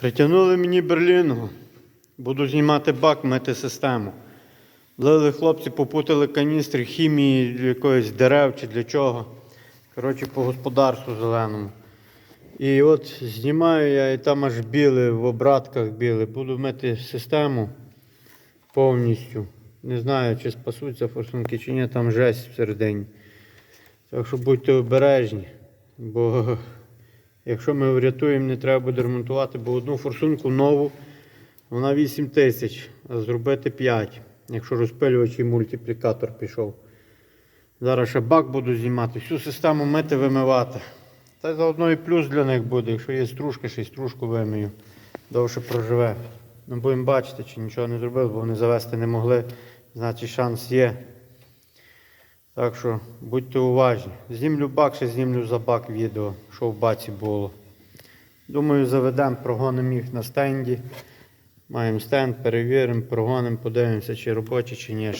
Притягнули мені Берлінгу. Буду знімати бак, мити систему. Лили хлопці, попутали каністри хімії для якоїсь дерев чи для чого. Коротше, по господарству зеленому. І от знімаю я і там аж біле, в обратках біле. Буду мити систему повністю. Не знаю, чи спасуться форсунки, чи ні, там жесть всередині. Так що будьте обережні, бо якщо ми врятуємо, не треба буде ремонтувати, бо одну форсунку нову, вона 8 тисяч, а зробити 5, якщо розпилювач і мультиплікатор пішов. Зараз ще бак буду знімати, всю систему мити, вимивати. Та заодно і плюс для них буде, якщо є стружка, ще й стружку вимию. Довше проживе. Ну будемо бачити, чи нічого не зробив, бо вони завести не могли. Значить шанс є. Так що будьте уважні. Знімлю бак, ще знімлю за бак відео, що в баці було. Думаю, заведемо, прогонимо їх на стенді. Маємо стенд, перевіримо, прогонимо, подивимося, чи робочі, чи ні.